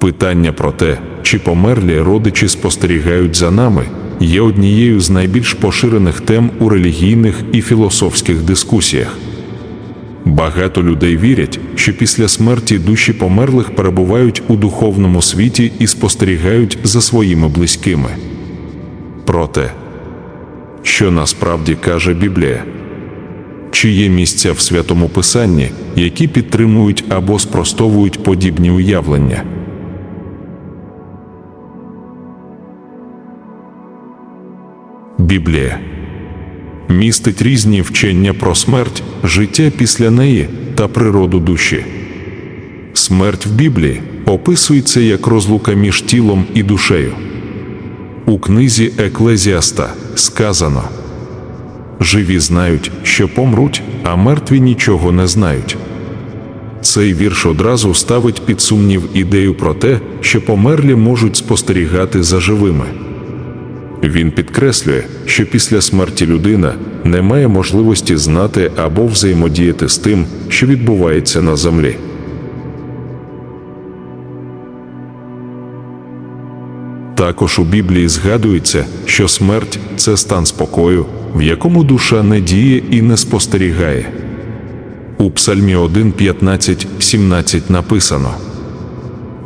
Питання про те, чи померлі родичі спостерігають за нами, є однією з найбільш поширених тем у релігійних і філософських дискусіях. Багато людей вірять, що після смерті душі померлих перебувають у духовному світі і спостерігають за своїми близькими. Проте, що насправді каже Біблія? Чи є місця в святому Писанні, які підтримують або спростовують подібні уявлення? Біблія містить різні вчення про смерть, життя після неї та природу душі. Смерть в Біблії описується як розлука між тілом і душею. У книзі Еклезіаста сказано: Живі знають, що помруть, а мертві нічого не знають. Цей вірш одразу ставить під сумнів ідею про те, що померлі можуть спостерігати за живими. Він підкреслює, що після смерті людина не має можливості знати або взаємодіяти з тим, що відбувається на землі. Також у Біблії згадується, що смерть це стан спокою, в якому душа не діє і не спостерігає. У Псальмі 1, 15, 17 написано: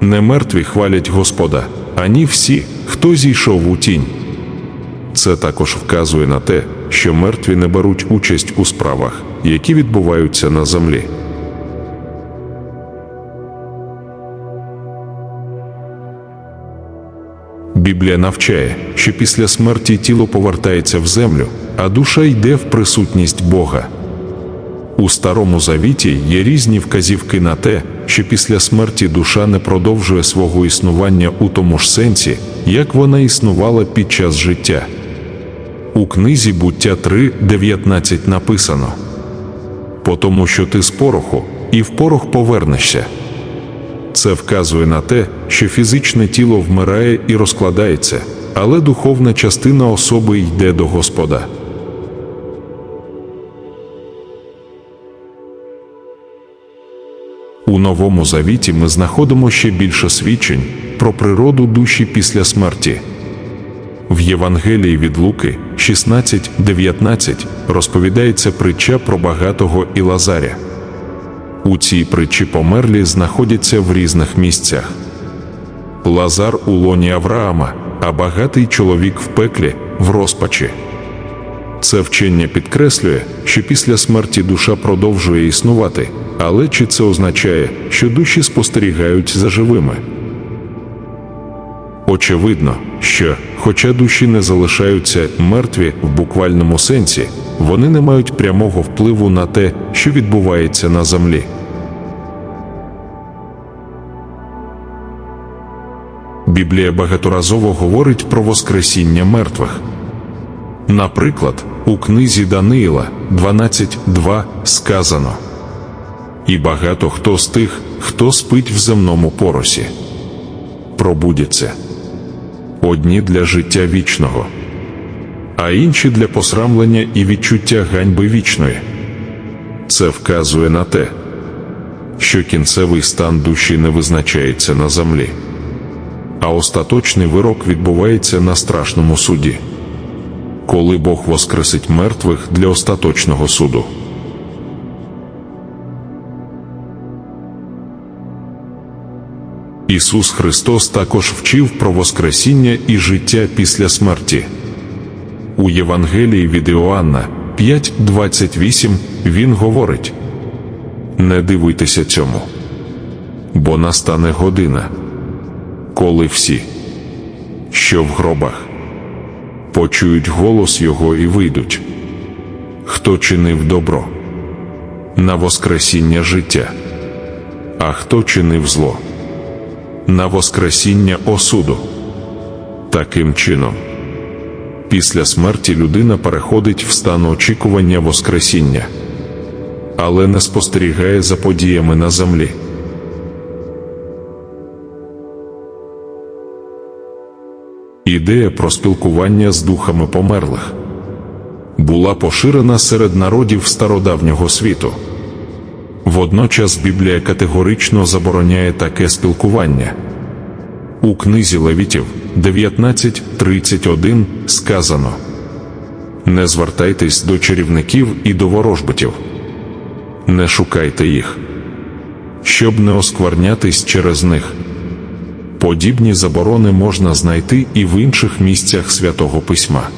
Не мертві хвалять Господа, ані всі, хто зійшов у тінь. Це також вказує на те, що мертві не беруть участь у справах, які відбуваються на землі. Біблія навчає, що після смерті тіло повертається в землю, а душа йде в присутність Бога. У Старому Завіті є різні вказівки на те, що після смерті душа не продовжує свого існування у тому ж сенсі, як вона існувала під час життя. У книзі буття 3.19 написано: По тому, що ти з пороху, і в порох повернешся. Це вказує на те, що фізичне тіло вмирає і розкладається, але духовна частина особи йде до Господа. У Новому Завіті ми знаходимо ще більше свідчень про природу душі після смерті. В Євангелії від Луки 16.19 розповідається притча про багатого і Лазаря. У цій притчі померлі знаходяться в різних місцях. Лазар у лоні Авраама, а багатий чоловік в пеклі в розпачі. Це вчення підкреслює, що після смерті душа продовжує існувати, але чи це означає, що душі спостерігають за живими? Очевидно, що, хоча душі не залишаються мертві в буквальному сенсі, вони не мають прямого впливу на те, що відбувається на землі. Біблія багаторазово говорить про Воскресіння мертвих. Наприклад, у книзі Даниїла 12.2 сказано І багато хто з тих, хто спить в земному поросі, пробудяться одні для життя вічного, а інші для посрамлення і відчуття ганьби вічної. Це вказує на те, що кінцевий стан душі не визначається на землі, а остаточний вирок відбувається на страшному суді, коли Бог воскресить мертвих для остаточного суду. Ісус Христос також вчив про Воскресіння і життя після смерті. У Євангелії від Іоанна 5.28 Він говорить: Не дивуйтеся цьому, бо настане година, коли всі, що в гробах, почують голос Його і вийдуть. Хто чинив добро на Воскресіння життя, а хто чинив зло на Воскресіння осуду. Таким чином, після смерті людина переходить в стан очікування Воскресіння, але не спостерігає за подіями на землі. Ідея про спілкування з духами померлих була поширена серед народів стародавнього світу. Водночас Біблія категорично забороняє таке спілкування. У книзі Левітів 19.31 сказано Не звертайтесь до чарівників і до ворожбитів, не шукайте їх, щоб не осквернятись через них. Подібні заборони можна знайти і в інших місцях святого письма.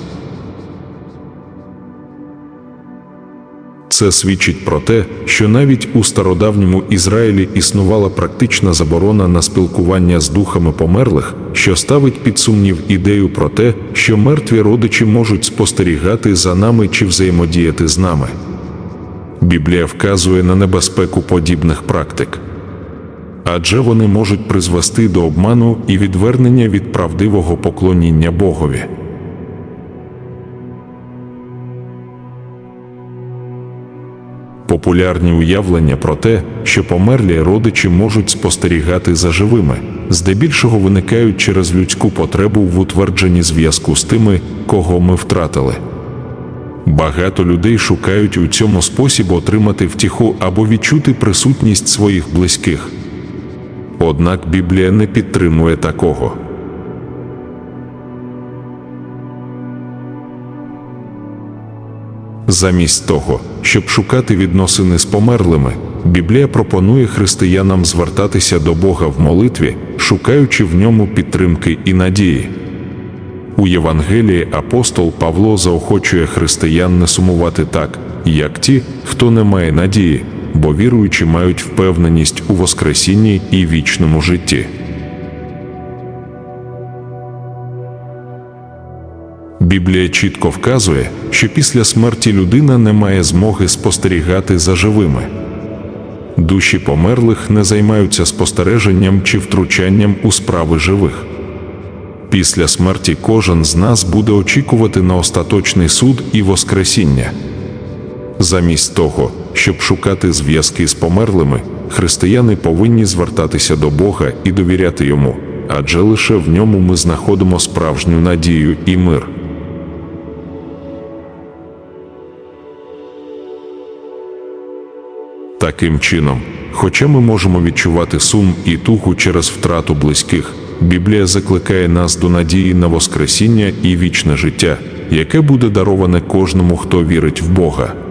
Це свідчить про те, що навіть у стародавньому Ізраїлі існувала практична заборона на спілкування з духами померлих, що ставить під сумнів ідею про те, що мертві родичі можуть спостерігати за нами чи взаємодіяти з нами. Біблія вказує на небезпеку подібних практик. Адже вони можуть призвести до обману і відвернення від правдивого поклоніння Богові. Популярні уявлення про те, що померлі родичі можуть спостерігати за живими, здебільшого виникають через людську потребу в утвердженні зв'язку з тими, кого ми втратили. Багато людей шукають у цьому спосіб отримати втіху або відчути присутність своїх близьких. Однак Біблія не підтримує такого. Замість того, щоб шукати відносини з померлими, Біблія пропонує християнам звертатися до Бога в молитві, шукаючи в ньому підтримки і надії. У Євангелії апостол Павло заохочує християн не сумувати так, як ті, хто не має надії, бо віруючі мають впевненість у Воскресінні і вічному житті. Біблія чітко вказує, що після смерті людина не має змоги спостерігати за живими. Душі померлих не займаються спостереженням чи втручанням у справи живих. Після смерті кожен з нас буде очікувати на остаточний суд і Воскресіння. Замість того, щоб шукати зв'язки з померлими, християни повинні звертатися до Бога і довіряти йому, адже лише в ньому ми знаходимо справжню надію і мир. Таким чином, хоча ми можемо відчувати сум і туху через втрату близьких, Біблія закликає нас до надії на Воскресіння і вічне життя, яке буде дароване кожному, хто вірить в Бога.